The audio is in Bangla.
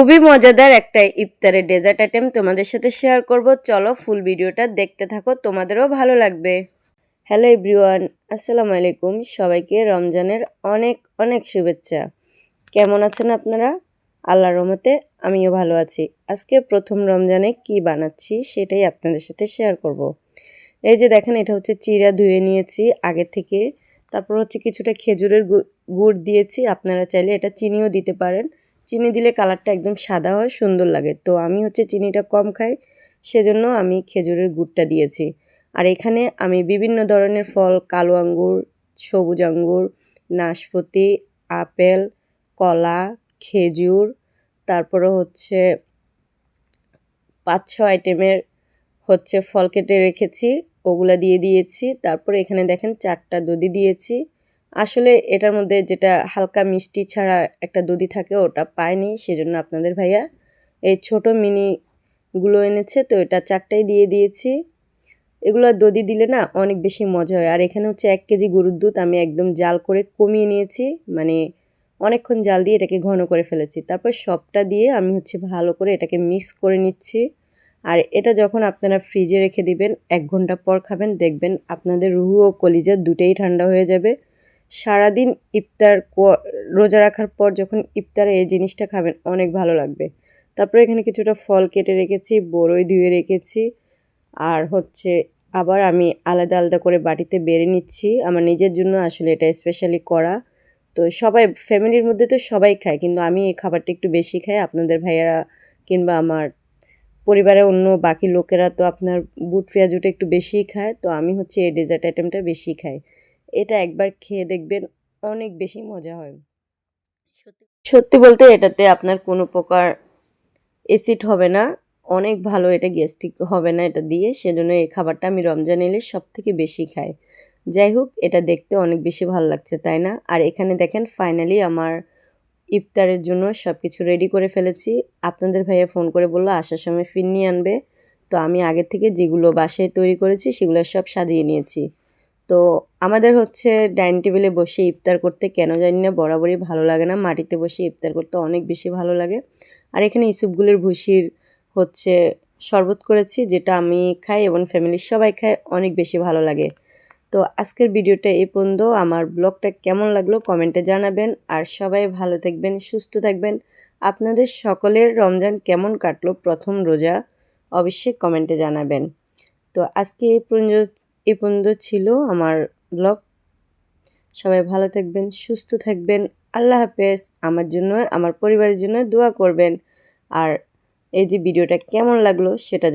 খুবই মজাদার একটা ইফতারের ডেজার্ট আইটেম তোমাদের সাথে শেয়ার করব। চলো ফুল ভিডিওটা দেখতে থাকো, তোমাদেরও ভালো লাগবে। হ্যালো এভরিওয়ান, আসসালামু আলাইকুম। সবাইকে রমজানের অনেক অনেক শুভেচ্ছা। কেমন আছেন আপনারা? আল্লাহর রহমতে আমিও ভালো আছি। আজকে প্রথম রমজানে কি বানাচ্ছি সেটাই আপনাদের সাথে শেয়ার করব। এই যে দেখেন, এটা হচ্ছে চিরা ধুয়ে নিয়েছি আগে থেকে। তারপর হচ্ছে কিছুটা খেজুরের গুড় দিয়েছি। আপনারা চাইলে এটা চিনিও দিতে পারেন। চিনি দিলে কালারটা একদম সাদা হয়, সুন্দর লাগে। তো আমি হচ্ছে চিনিটা কম খাই, সেজন্য আমি খেজুরের গুড়টা দিয়েছি। আর এখানে আমি বিভিন্ন ধরনের ফল, কালো আঙ্গুর, সবুজ আঙ্গুর, নাশপাতি, আপেল, কলা, খেজুর, তারপরে হচ্ছে পাঁচ ছ আইটেমের হচ্ছে ফল কেটে রেখেছি, ওগুলা দিয়ে দিয়েছি। তারপরে এখানে দেখেন চারটা দধি দিয়েছি। আসলে এটার মধ্যে যেটা হালকা মিষ্টি ছাড়া একটা দধি থাকে, ওটা পাইনি। সেজন্য আপনাদের ভাইয়া এই ছোট মিনিগুলো এনেছে, তো এটা চারটাই দিয়ে দিয়েছি। এগুলো দধি দিলে না অনেক বেশি মজা হয়। আর এখানে হচ্ছে এক কেজি গরুর দুধ আমি একদম জাল করে কমিয়ে নিয়েছি মানে অনেকক্ষণ জাল দিয়ে এটাকে ঘন করে ফেলেছি। তারপর সবটা দিয়ে আমি হচ্ছে ভালো করে এটাকে মিক্স করে নিচ্ছি। আর এটা যখন আপনারা ফ্রিজে রেখে দিবেন, এক ঘণ্টা পর খাবেন, দেখবেন আপনাদের রুহু ও কলিজা দুটোই ঠান্ডা হয়ে যাবে। সারাদিন ইফতার রোজা রাখার পর যখন ইফতারে এই জিনিসটা খাবেন, অনেক ভালো লাগবে। তারপরে এখানে কিছুটা ফল কেটে রেখেছি বড়ই ধুয়ে রেখেছি। আর হচ্ছে আবার আমি আলাদা আলাদা করে বাটিতে বেড়ে নিচ্ছি। আমার নিজের জন্য আসলে এটা স্পেশালি করা। তো সবাই, ফ্যামিলির মধ্যে তো সবাই খায়, কিন্তু আমি এই খাবারটা একটু বেশি খাই। আপনাদের ভাইয়ারা কিংবা আমার পরিবারের অন্য বাকি লোকেরা তো আপনার বুট পেঁয়াজুটা একটু বেশিই খায়। তো আমি হচ্ছে এই ডেজার্ট আইটেমটা বেশি খাই। এটা একবার খেয়ে দেখবেন অনেক বেশি মজা হয়। সত্যি। সত্যি বলতে এটাতে আপনার কোনো প্রকার অ্যাসিড হবে না অনেক ভালো এটা গ্যাস্ট্রিক হবে না এটা দিয়ে সেজন্য এই খাবারটা আমি রমজান এলে সব থেকে বেশি খাই। যাই হোক এটা দেখতে অনেক বেশি ভালো লাগছে তাই না? আর এখানে দেখেন ফাইনালি আমার ইফতারের জন্য সব কিছু রেডি করে ফেলেছি। আপনাদের ভাইয়া ফোন করে বলল আসার সময় ফিরনি আনবে। তো আমি আগে থেকে যেগুলো বাসায় তৈরি করেছি সেগুলো সব সাজিয়ে নিয়েছি। তো আমাদের হচ্ছে ডাইনিং টেবিলে বসে ইফতার করতে কেন জানি না, বরাবরই ভালো লাগে না। মাটিতে বসে ইফতার করতে অনেক বেশি ভালো লাগে। আর এখানে ইসুপগুলের ভুসির হচ্ছে শরবত করেছি, যেটা আমি খাই এবং ফ্যামিলির সবাই খায়, অনেক বেশি ভালো লাগে। তো আজকের ভিডিওটা এই পর্যন্ত। আমার ব্লগটা কেমন লাগল কমেন্টে জানাবেন। আর সবাই ভালো থাকবেন, সুস্থ থাকবেন। আপনাদের সকলের রমজান কেমন কাটলো প্রথম রোজা? অবশ্যই কমেন্টে জানাবেন। তো আজকে এই পর্যন্ত এই পর্যন্ত ছিল আমার ব্লগ। সবাই ভালো থাকবেন, সুস্থ থাকবেন। আল্লাহ হাফেজ। আমার জন্য, আমার পরিবারের জন্য দোয়া করবেন। আর এই যে ভিডিওটা কেমন লাগল সেটা